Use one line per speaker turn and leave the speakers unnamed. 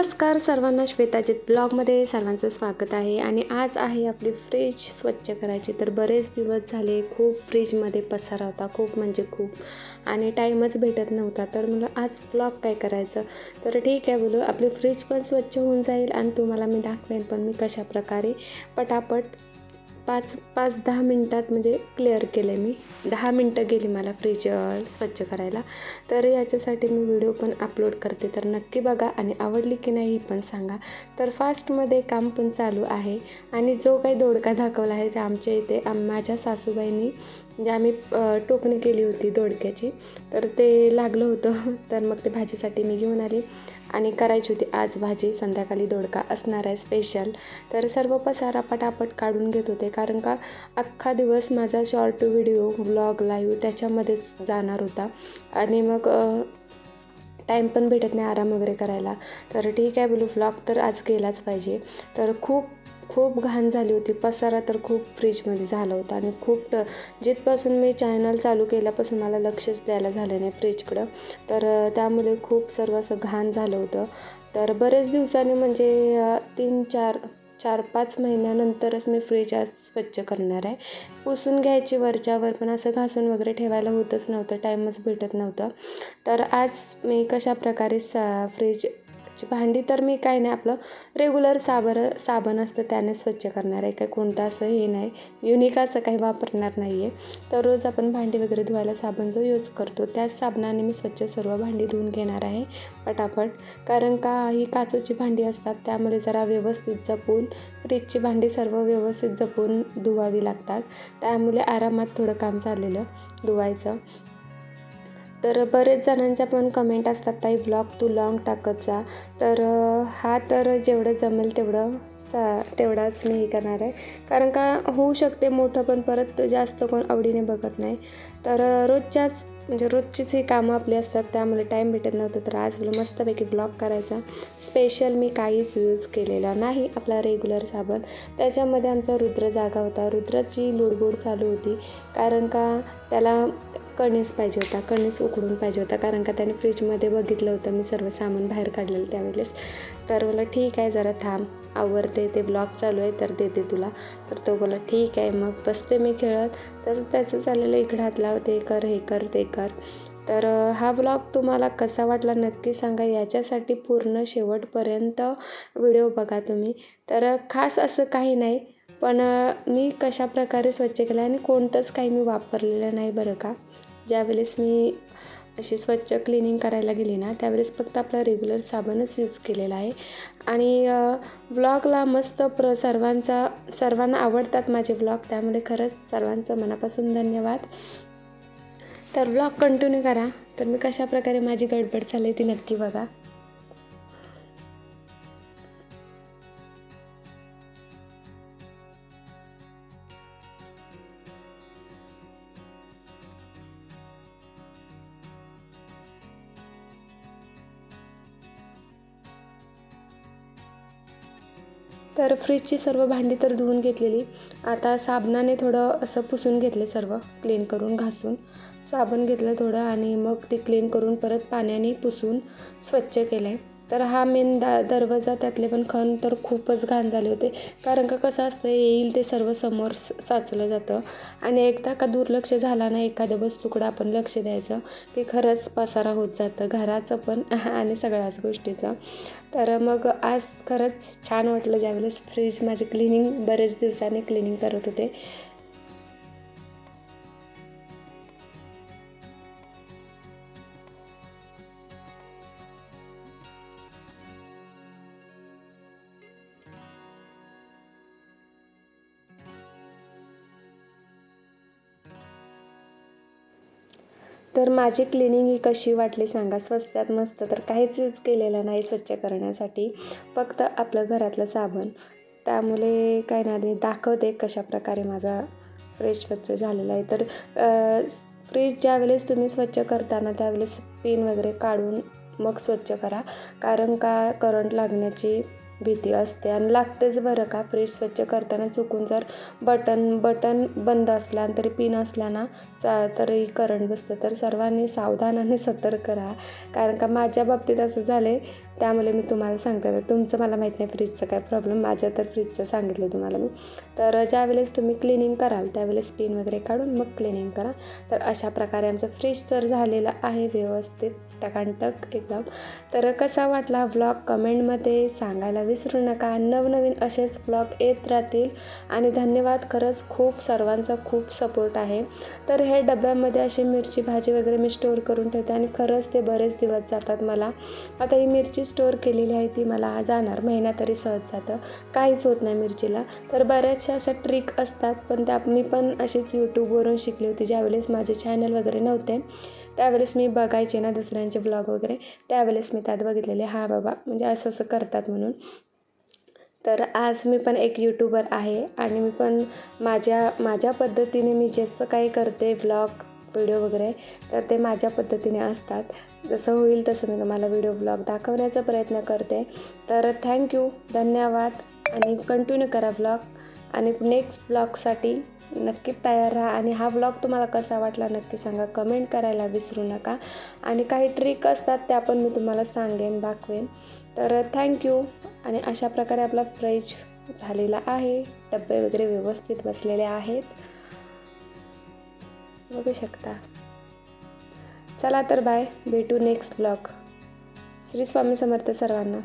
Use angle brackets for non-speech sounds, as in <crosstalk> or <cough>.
नमस्कार सर्वांना श्वेताजित ब्लॉगमध्ये सर्वांचं स्वागत आहे. आणि आज आहे आपली फ्रीज स्वच्छ करायची. तर बरेच दिवस झाले खूप फ्रीजमध्ये पसारा होता खूप म्हणजे खूप. आणि टाईमच भेटत नव्हता. तर मला आज ब्लॉग काय करायचं? तर ठीक आहे बोलू. आपली फ्रीज पण स्वच्छ होऊन जाईल आणि तुम्हाला मी दाखवेन पण मी कशाप्रकारे. पटापट पाच पाच दहा मिनटात म्हणजे क्लिअर केलं मी. दहा मिनटं गेली मला फ्रीज स्वच्छ करायला. तर याच्यासाठी मी व्हिडिओ पण अपलोड करते. तर नक्की बघा आणि आवडली की नाही ही पण सांगा. तर फास्टमध्ये काम पण चालू आहे. आणि जो काही दोडका दाखवला आहे ते आमच्या इथे आम- माझ्या सासूबाईंनी म्हणजे आम्ही टोकणी केली होती दोडक्याची. तर ते लागलं होतं. <laughs> तर मग ते भाजीसाठी मी घेऊन आली आणि करायची होती आज भाजी. संध्याकाळी दोडका असणार आहे स्पेशल तर सर्व पसारा पटापट काढून घेत होते. कारण का अख्खा दिवस माझा शॉर्ट व्हिडिओ व्लॉग लाईव्ह त्याच्यामध्येच जाणार होता. आणि मग टाईम पण भेटत नाही आराम वगैरे करायला. तर ठीक आहे बोलू. व्लॉग तर आज गेलाच पाहिजे. तर खूप खूप घाण झाली होती. पसारा तर खूप फ्रीजमध्ये झाला होता आणि खूप जिथपासून मी चॅनल चालू केल्यापासून मला लक्षच द्यायला झालं नाही फ्रीजकडं तर त्यामुळे खूप सर्व असं घाण झालं होतं. तर बरेच दिवसांनी म्हणजे तीन चार चार पाच महिन्यानंतरच मी फ्रीज आज स्वच्छ करणार आहे. पुसून घ्यायची वरच्यावर पण असं घासून वगैरे ठेवायला होतच नव्हतं टाईमच भेटत नव्हतं. तर आज मी कशा प्रकारे सा फ्रीजची भांडी तर मी काय नाही आपलं रेग्युलर साबर साबण असतं त्याने स्वच्छ करणार आहे. काय कोणतं असं हे नाही. युनिक असं काही वापरणार नाही आहे तर रोज आपण भांडी वगैरे धुवायला साबण जो यूज करतो त्याच साबणाने मी स्वच्छ सर्व भांडी धुवून घेणार आहे पटापट. कारण का ही काचेची भांडी असतात त्यामुळे जरा व्यवस्थित जपून फ्रीजची भांडी सर्व व्यवस्थित जपून धुवावी लागतात. त्यामुळे आरामात थोडं काम चाललेलं धुवायचं. तर बरेच जणांच्या पण कमेंट असतात ताई व्लॉग तू लॉंग टाकत जा तर हा तर जेवढं जमेल तेवढं चा तेवढाच मी हे करणार आहे. कारण का होऊ शकते मोठं पण परत जास्त कोण आवडीने बघत नाही. तर रोजच्याच म्हणजे रोजचीच ही कामं आपली असतात त्यामुळे टाईम भेटत नव्हतं. तर आज मला मस्तपैकी ब्लॉग करायचा. स्पेशल मी काहीच यूज केलेला नाही आपला रेग्युलर साबण. त्याच्यामध्ये आमचा रुद्र जागा होता. रुद्राची लुडबुड चालू होती. कारण का त्याला कणीस पाहिजे होता कणीस उकडून पाहिजे होता. कारण का त्याने फ्रीजमध्ये बघितलं होतं मी सर्व सामान बाहेर काढलेलं त्यावेळेस. तर बोला ठीक आहे जरा थांब. आवरते ते ब्लॉग चालू आहे तर देते तुला. तर तो बोला ठीक आहे मग बसते मी खेळत. तर त्याचं चाललेलं इकडं हात लाव ते कर हे कर ते कर. तर हा ब्लॉग तुम्हाला कसा वाटला नक्की सांगा. याच्यासाठी पूर्ण शेवटपर्यंत व्हिडिओ बघा तुम्ही. तर खास असं काही नाही पण मी कशा प्रकारे स्वच्छ केलं आणि कोणतंच काही मी वापरलेलं नाही बरं का. ज्यावेळेस मी अशी स्वच्छ क्लिनिंग करायला गेली ना त्यावेळेस फक्त आपला रेग्युलर साबणच यूज केलेला आहे. आणि व्लॉगला मस्त प्र सर्वांचा सर्वांना आवडतात माझे व्लॉग त्यामुळे खरंच सर्वांचं मनापासून धन्यवाद. तर व्लॉग कंटिन्यू करा. तर मी कशा प्रकारे माझी गडबड चालली ती नक्की बघा. तर फ्रीजची सर्व भांडी तर धुवून घेतलेली. आता साबणाने थोडं असं पुसून घेतले सर्व क्लीन करून घासून. साबण घेतलं थोडं आणि मग ते क्लीन करून परत पाण्याने पुसून स्वच्छ केलं आहे तर हा मेन दा दरवाजा त्यातले पण खण तर खूपच घाण झाले होते. कारण का कसं असतं येईल ते सर्व समोर स- साचलं जातं. आणि एकदा का दुर्लक्ष झाला ना एखाद्या वस्तूकडं आपण लक्ष द्यायचं की खरंच पसारा होत जातं. घराचं पण <laughs> आणि सगळ्याच गोष्टीचं. तर मग आज खरंच छान वाटलं ज्यावेळेस फ्रीज माझी क्लिनिंग बरेच दिवसांनी क्लिनिंग करत होते. तर माझी क्लिनिंग ही कशी वाटली सांगा. स्वस्तात मस्त तर काहीच यूज केलेलं नाही स्वच्छ करण्यासाठी. फक्त आपलं घरातलं साबण. त्यामुळे काय नाही दाखवते कशा प्रकारे माझा फ्रेश स्वच्छ झालेला आहे. तर फ्रीज ज्यावेळेस तुम्ही स्वच्छ करताना त्यावेळेस पिन वगैरे काढून मग स्वच्छ करा. कारण का करंट लागण्याची भीती असते. आणि लागतेच बरं का फ्रीज स्वच्छ करताना चुकून जर बटन बटन बंद असला आणि तरी पिन असला ना चा तरी करंट बसतं. तर सर्वांनी सावधान आणि सतर्क राहा. कारण का माझ्या बाबतीत असं झालं आहे त्यामुळे मी तुम्हाला सांगते तर तुमचं मला माहीत नाही फ्रीजचा काय प्रॉब्लेम माझ्या तर फ्रीजचं सांगितलं तुम्हाला मी. तर ज्यावेळेस तुम्ही क्लिनिंग कराल त्यावेळेस पिन वगैरे काढून मग क्लिनिंग करा. तर अशा प्रकारे आमचं फ्रीज तर झालेलं आहे व्यवस्थित टकांटक एकदम. तर कसा वाटला व्लॉग कमेंटमध्ये सांगायला विसरू नका. नवनवीन असेच व्लॉग येत राहतील. आणि धन्यवाद खरंच खूप सर्वांचा खूप सपोर्ट आहे. तर हे डब्यामध्ये अशी मिरची भाजी वगैरे मी स्टोअर करून ठेवते आणि खरंच ते बरेच दिवस जातात मला. आता ही मिरची स्टोअर केलेली आहे ती मला जाणार. महिना तरी सहज जातं. काहीच होत नाही मिरचीला. तर बऱ्याचशा अशा ट्रिक असतात पण त्या मी पण अशीच यूट्यूबवरून शिकली होती ज्यावेळेस माझे चॅनल वगैरे नव्हते. त्यावेळेस मी बघायचे ना दुसऱ्यांचे ब्लॉग वगैरे. त्यावेळेस मी त्यात बघितलेले हा बाबा म्हणजे असं असं करतात म्हणून. तर आज मी पण एक यूट्यूबर आहे आणि मी पण माझ्या माझ्या पद्धतीने मी जसं काही करते व्लॉग व्हिडिओ वगैरे तर ते माझ्या पद्धतीने असतात. जसं होईल तसं मी तुम्हाला व्हिडिओ ब्लॉग दाखवण्याचा प्रयत्न करते. तर थँक्यू धन्यवाद आणि कंटिन्यू करा ब्लॉग आणि नेक्स्ट ब्लॉगसाठी नक्की तयार राहा. आणि हा ब्लॉग तुम्हाला कसा वाटला नक्की सांगा. कमेंट करायला विसरू नका. आणि काही ट्रिक असतात त्या पण मी तुम्हाला सांगेन दाखवेन. तर थँक्यू आणि अशा प्रकारे आपला फ्रेश झालेला आहे. डबे वगैरे व्यवस्थित बसलेले आहेत. बघू शकता. चला तर बाय भेटू नेक्स्ट ब्लॉग श्री स्वामी समर्थ सर्वांना.